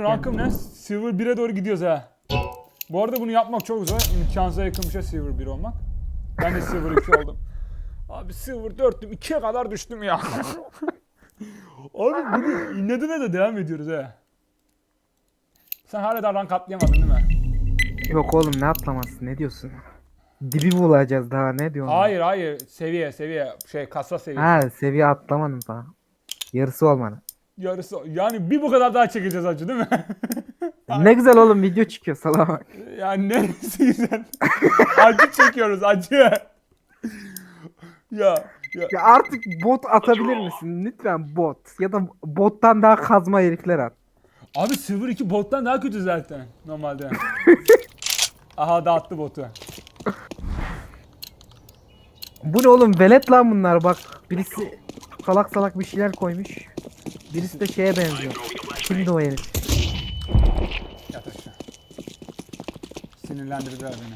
Rankım ne? Silver 1'e doğru gidiyoruz ha. Bu arada bunu yapmak çok zor. İmkansıza yakın bir şey Silver 1 olmak. Ben de Silver 2 oldum. Abi Silver 4'tüm. 2'ye kadar düştüm ya. Abi bunu inledine de devam ediyoruz ha. Sen hala daha rank atlayamadın değil mi? Yok oğlum ne atlaması ne diyorsun? Dibi bulacağız daha ne diyorsun? Hayır hayır. Seviye seviye. Şey kasa seviyesi. Ha seviye atlamadım daha. Yarısı olmadı. Yarısı. Yani bir bu kadar daha çekeceğiz acı değil mi? Ne güzel oğlum video çıkıyor salağa bak. Yani neresi güzel? acı çekiyoruz acı. ya, ya. Ya artık bot atabilir misin? Lütfen bot. Ya da bottan daha kazma herifler at. Abi Silver 2 bottan daha kötü zaten normalde. Aha dağıttı botu. Bu ne oğlum velet lan bunlar bak. Birisi salak salak bir şeyler koymuş. Birisi de şeye benziyor. Kimdi o herif? Yat aşağı. Sinirlendirdiler beni.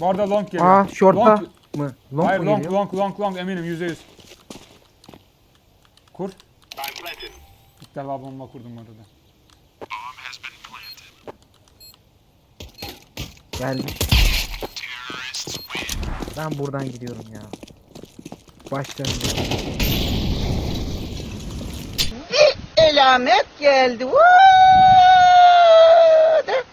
Bu arada long geliyor. Aa şorta Long- mı? Long Hayır mu long geliyor? long long long eminim yüzde yüz. Kur. İlk defa bomba kurdum orada. Gelmiş. Ben buradan gidiyorum ya. Başlarım. Elamet geldi. Vuu! De.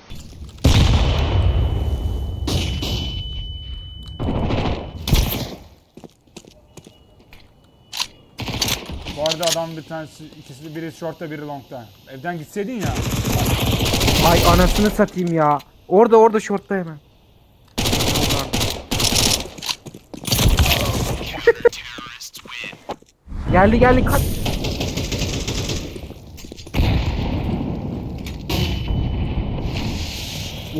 Bu arada adam bir tanesi, ikisi de biri shortta biri longta. Evden gitseydin ya. Ay anasını satayım ya. Orada orada şortta hemen. Geldi geldi kaç.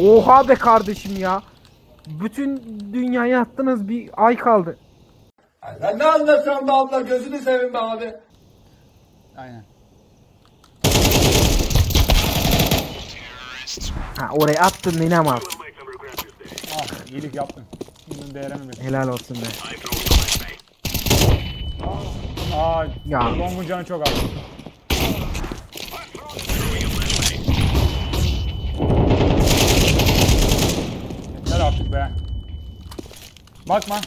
Oha be kardeşim ya. Bütün dünyayı attınız bir ay kaldı. Sen ne anlatıyorsun be abla gözünü seveyim be abi. Aynen. Ha oraya attın inanamaz. Ah iyilik yaptın. Bunun değerini bil. Helal olsun be. Aa Ya. Long'un canı çok az. Yeter artık be. Bakma.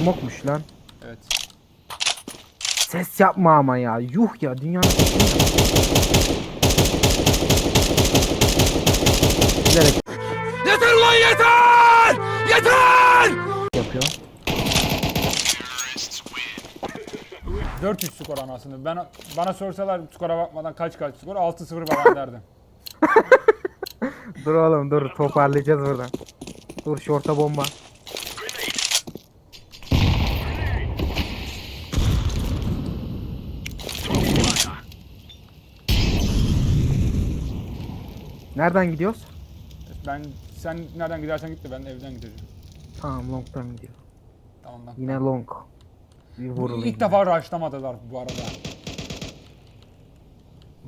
Smokmuş lan. Evet. Ses yapma ama ya. Yuh ya dünyanın Bilerek Yeter lan yeter! Yeter! yapıyor. 400 skor anasını. Ben bana sorsalar skora bakmadan kaç kaç skor 6-0 falan derdim. Dur oğlum dur toparlayacağız buradan. Dur şorta bomba. Nereden gidiyoruz? Ben sen nereden gidersen git de ben evden gideceğim. Tamam long'dan gidiyor. Tamam lan. Yine long. Bir vurulayım. İlk defa rushlamadılar bu arada.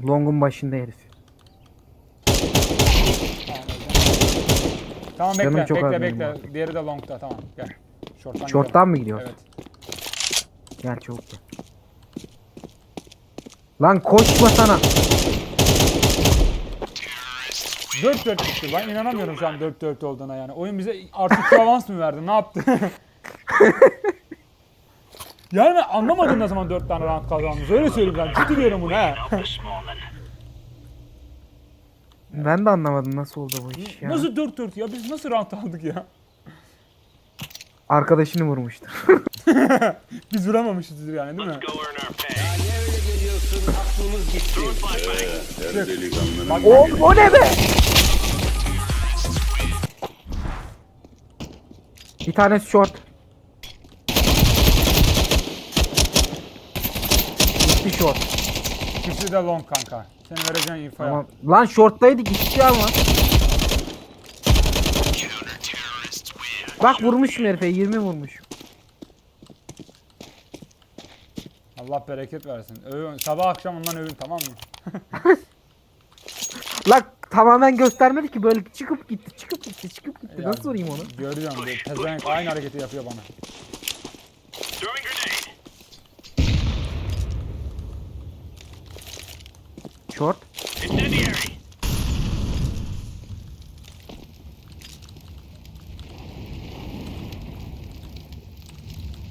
Long'un başında herif. Tamam bekle Canım çok bekle az benim bekle. artık. Diğeri de longta tamam gel. Short'tan Short'tan mı gidiyoruz? Evet. Gel çabuk gel. Lan koşma sana. 4-4 bitti. Ben inanamıyorum şu an 4-4 olduğuna yani. Oyun bize artık avans mı verdi? Ne yaptı? yani anlamadım ne zaman 4 tane round kazandınız. Öyle söyleyeyim ben. Ciddi diyorum bunu ha. Ben de anlamadım nasıl oldu bu iş ya. Nasıl 4-4 ya? Biz nasıl round aldık ya? Arkadaşını vurmuştur. Biz vuramamışızdır yani değil mi? o, o ne be? Bir tanesi short. Short. İkisi de long kanka. Senin vereceğin infoya. Tamam. Lan shorttaydı gitti ama. Bak vurmuşum herife 20 vurmuş. Allah bereket versin. Övün. Sabah akşam ondan övün tamam mı? Lan tamamen göstermedi ki böyle çıkıp gitti çıkıp gitti çıkıp gitti. Ya, Nasıl vurayım onu? Görüyorum. Pezevenk aynı hareketi yapıyor bana. Short.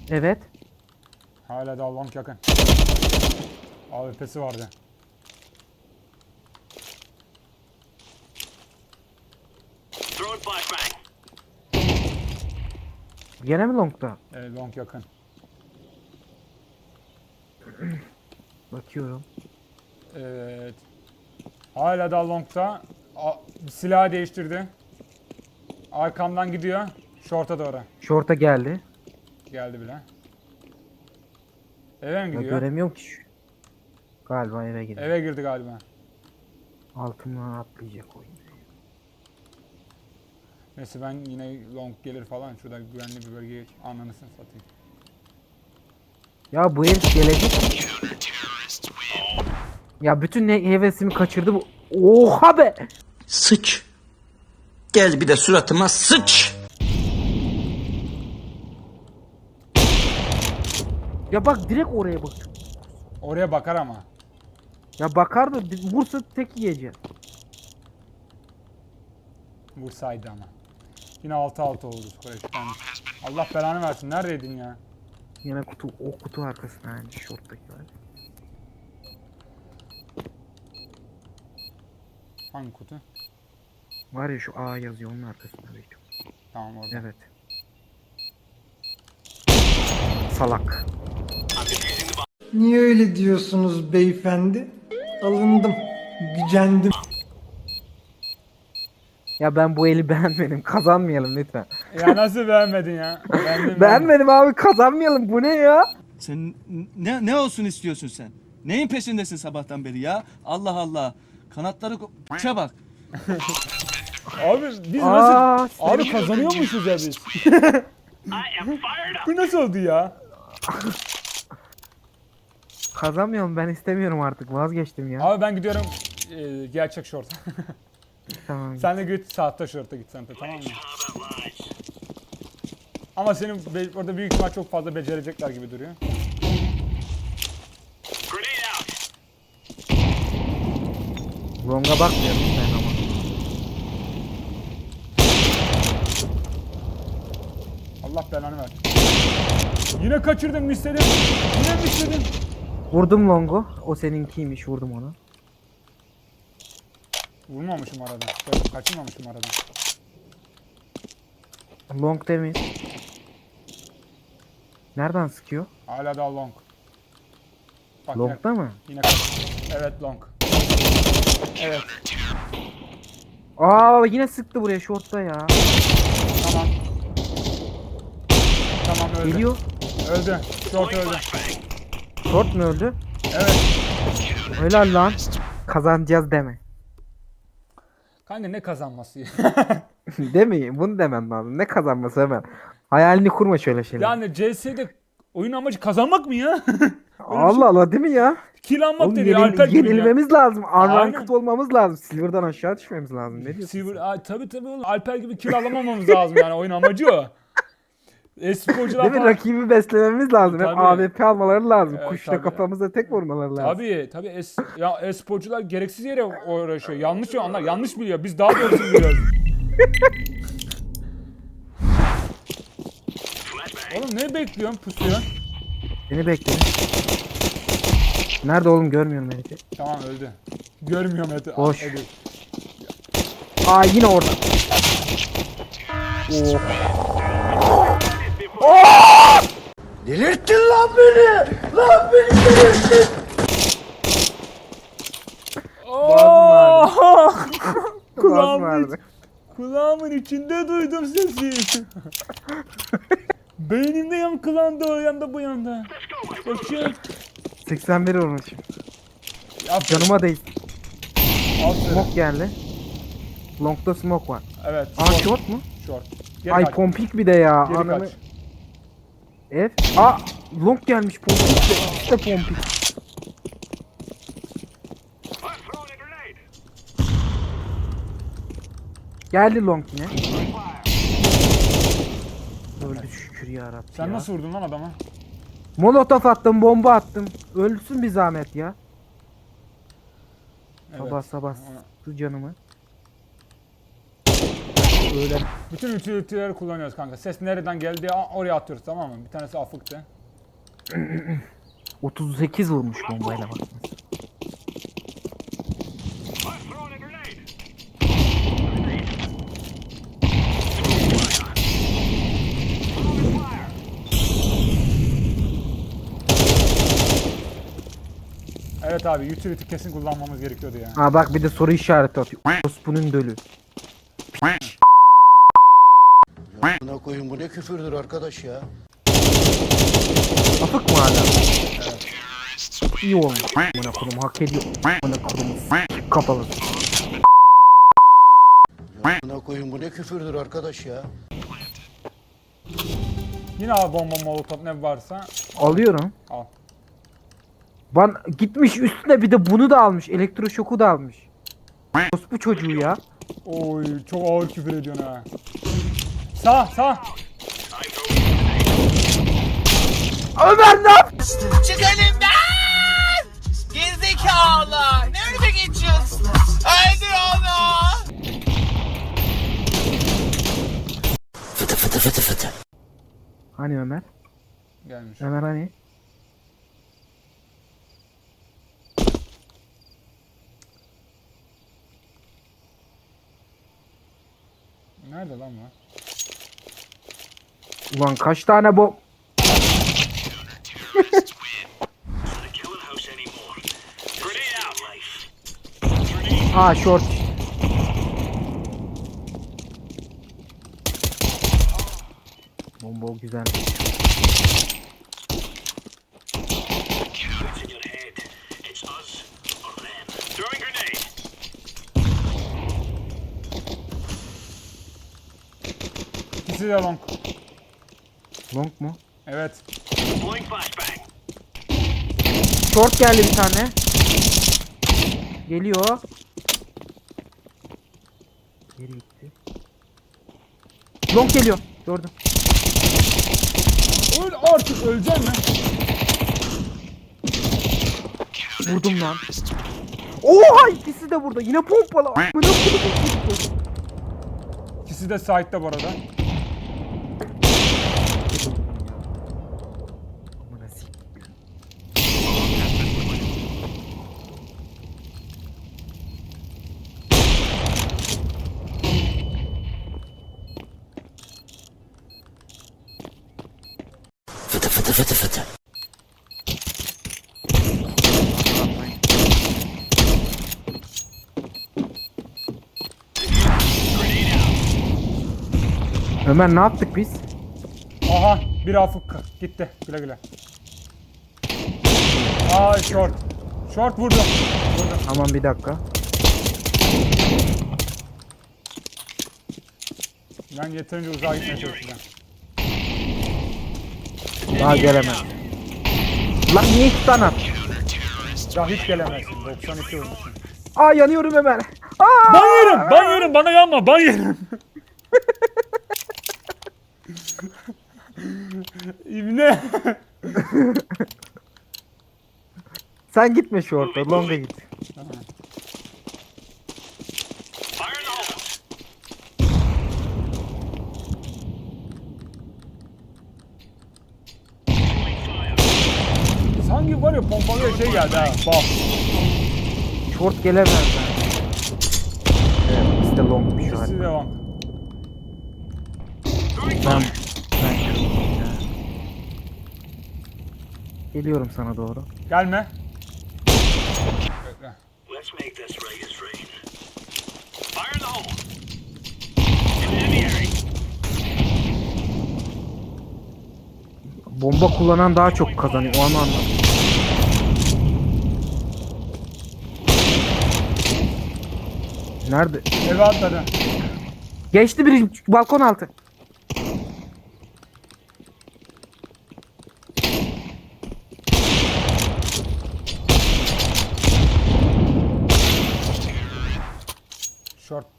Evet. Hala da long yakın. AWP'si vardı. Gene mi long'da? Evet long yakın. Bakıyorum. Evet. Hala da long'da. A- Silahı değiştirdi. Arkamdan gidiyor. Short'a doğru. Short'a geldi. Geldi bile. Eve mi Ya gidiyor? göremiyorum ki şu. Galiba eve gidiyor. Eve girdi galiba. Altımdan atlayacak oyun. Neyse ben yine long gelir falan. Şurada güvenli bir bölgeye. Ananısını satayım. Ya bu herif gelecek mi? Ya bütün ne hevesimi kaçırdı bu. Oha be! Sıç. Gel bir de suratıma sıç. Ya bak direkt oraya bak. Oraya bakar ama. Ya bakar da vursa tek yiyeceğim. Vursaydı ama. Yine 6-6 oldu skor eşitlendi. Allah belanı versin. Neredeydin ya? Yine kutu o kutu arkasında yani short'taki var. Hangi kutu? Var ya şu A yazıyor onun arkasında büyük. Tamam orada. Evet. Salak. Niye öyle diyorsunuz beyefendi? Alındım, gücendim. Ya ben bu eli beğenmedim. Kazanmayalım lütfen. Ya nasıl beğenmedin ya? Beğendim ben. Beğenmedim abi kazanmayalım. Bu ne ya? Sen ne ne olsun istiyorsun sen? Neyin peşindesin sabahtan beri ya? Allah Allah. Kanatları ko- bak. Abi biz Aa, nasıl... Abi kazanıyormuşuz ya biz. Bu nasıl oldu ya? Kazanmıyorum ben istemiyorum artık. Vazgeçtim ya. Abi ben gidiyorum e, gerçek şort. Tamam. sen de git saatte şorta git sen de tamam mı? Ama senin orada büyük ihtimal çok fazla becerecekler gibi duruyor. Long'a bakmıyorum ben ama. Allah belanı versin. Yine kaçırdım misledim. Yine misledim. Vurdum Long'u. O seninkiymiş. Vurdum onu. Vurmamışım aradan. Yok, Kaçırmamışım aradan. Long temiz. Nereden sıkıyor? Hala daha long. Bak yine, Long'da mı? yine kaç- Evet long. Evet Aa yine sıktı buraya short'ta ya. tamam. Tamam öldü. Geliyor. Öldü. Short öldü. Short mu öldü? Evet. Helal lan. Kazanacağız deme. Kanka ne kazanması ya? Demeyin. Bunu demem lazım. Ne kazanması hemen. Hayalini kurma şöyle şeyler. yani CS'de oyun amacı kazanmak mı ya? Allah Allah değil mi ya? Kill almak Oğlum dedi yenil- Alper gibi ya. yenilmemiz lazım. Unranked Aynen. olmamız lazım. Silver'dan aşağı düşmemiz lazım. Ne diyorsun? Silver, Aa, tabii tabii oğlum. Alper gibi kill alamamamız lazım yani oyun amacı o. Esporcular Değil mi? falan. Rakibi beslememiz lazım. Hep Tabii. AWP almaları lazım. Evet, Kuşla tabii. kafamıza tek vurmaları lazım. Tabii tabii es, ya esporcular gereksiz yere uğraşıyor. Yanlış ya onlar yanlış biliyor. Biz daha doğrusu biliyoruz. Oğlum ne bekliyorsun pusuyorsun? Seni bekliyorum. Nerede oğlum görmüyorum herifi. Tamam öldü. Görmüyorum Eti. Boş. Aa yine orada. Oh. Delirttin lan beni! Lan beni delirttin! Boğazım Kulağımın, kulağımın içinde duydum sesi. Beynimde yankılandı o yanda bu yanda. Bakın. 81 vurmuşum. Aferin. Canıma değil. Aferin. Smoke geldi. Long'da smoke var. Evet. Aa short, short mu? short. Geri Ay kaç. pompik bir de ya. Geri Ananı. kaç. Evet. Aa long gelmiş pompik de. İşte pompik. Geldi long yine. Şükür ya Rabbi Sen ya. nasıl vurdun lan adama? Molotof attım, bomba attım. Ölsün bir zahmet ya. Sabah Evet. sabah su canımı. Öyle Bütün utility'leri kullanıyoruz kanka. Ses nereden geldi oraya atıyoruz tamam mı? Bir tanesi afıktı. 38 vurmuş bombayla bak. Evet abi utility kesin kullanmamız gerekiyordu ya. Ha bak bir de soru işareti atıyor. Ospu'nun dölü. Buna koyun bu ne küfürdür arkadaş ya. Afık mı hala? İyi olmuş. Bana kurum hak ediyor. Bana kurum kapalı. Buna koyun bu ne küfürdür arkadaş ya. Yine abi bomba molotof ne varsa Alıyorum. al. Ban gitmiş üstüne bir de bunu da almış. Elektroşoku da almış. Ospu çocuğu ya. Oy çok ağır küfür ediyorsun ha. Sağ sağ. Ömer ne yap? Çık önümden! Gerizekalı! Ne önüme geçiyorsun? Öldür onu! Fıtı fıtı fıtı fıtı. Hani Ömer? Gelmiş. Ömer hani? Nerede lan bu? Ulan kaç tane bom... Aa short. Bomba güzel. İkisi de long. Long mu? Evet. Short geldi bir tane. Geliyor. Geri gitti. Long geliyor. Gördüm. Öl artık öleceksin mi? Vurdum lan. Oha ikisi de burada. Yine pompalı. İkisi de side'da bu arada. Ömer ne yaptık biz? Aha bir afık gitti. Güle güle. Aa short. Short vurdu. Vurdu. Aman bir dakika. Ben yeterince uzağa gitmeye çalışacağım. Daha gelemez. Lan niye tane at? Daha hiç gelemezsin. 92 vurmuşsun. Aa yanıyorum Ömer. Aa! Ban yerim, ban yerim. Bana yanma, ban yerim. İbne. Sen gitme şu orta. Long'a git. Sanki var ya pompalıya şey geldi ha. Bak. Short gelemez ben. Evet, biz de longmuş şu İkisi an. devam. Ben, ben Geliyorum sana doğru. Gelme. Bekle. Let's make this rain. Fire in the hole. Incendiary. Bomba kullanan daha çok kazanıyor. O anı anladım. Nerede? Eve atladı. Geçti biri balkon altı.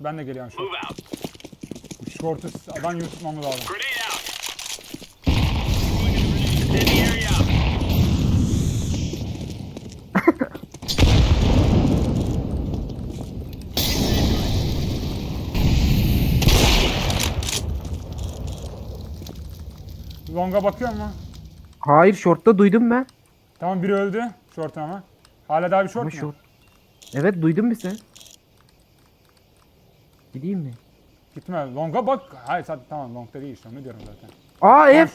Ben de geliyorum şu. Short'u adam yutmamız lazım. Longa bakıyor mu? Hayır short'ta duydum ben. Tamam biri öldü short ama. Hala daha bir short Ama mu? short. Evet duydun mu sen? Gideyim mi? Gitme. Longa bak. Hayır zaten tamam longda değil işte onu diyorum zaten. Aa F.